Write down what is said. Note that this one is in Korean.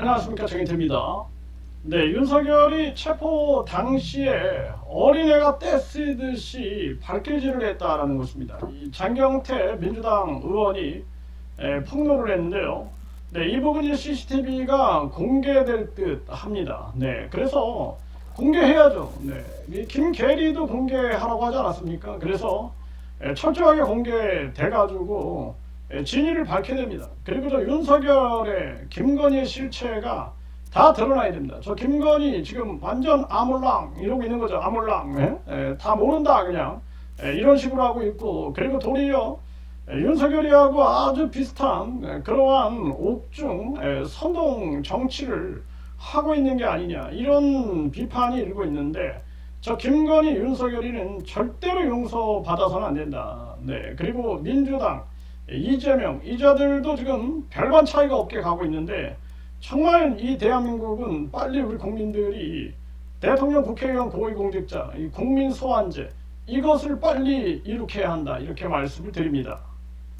안녕하십니까 정인태입니다. 네, 윤석열이 체포 당시에 어린애가 떼쓰듯이 발길질을 했다라는 것입니다. 이 장경태 민주당 의원이 에, 폭로를 했는데요. 네, 이 부분이 CCTV가 공개될 듯 합니다. 네, 그래서 공개해야죠. 네, 이 김계리도 공개하라고 하지 않았습니까? 그래서 에, 철저하게 공개돼가지고 에, 진위를 밝혀야 됩니다. 그리고 저 윤석열의 김건희의 실체가 다 드러나야 됩니다. 저 김건희 지금 완전 아몰랑 이러고 있는 거죠. 아몰랑. 예? 예, 다 모른다 그냥 예, 이런 식으로 하고 있고 그리고 도리어 예, 윤석열이하고 아주 비슷한 예, 그러한 옥중 예, 선동 정치를 하고 있는 게 아니냐 이런 비판이 일고 있는데 저 김건희 윤석열이는 절대로 용서받아서는 안 된다. 네 그리고 민주당 예, 이재명 이자들도 지금 별반 차이가 없게 가고 있는데 정말 이 대한민국은 빨리 우리 국민들이 대통령 국회의원 고위공직자 이 국민 소환제 이것을 빨리 이룩해야 한다 이렇게 말씀을 드립니다.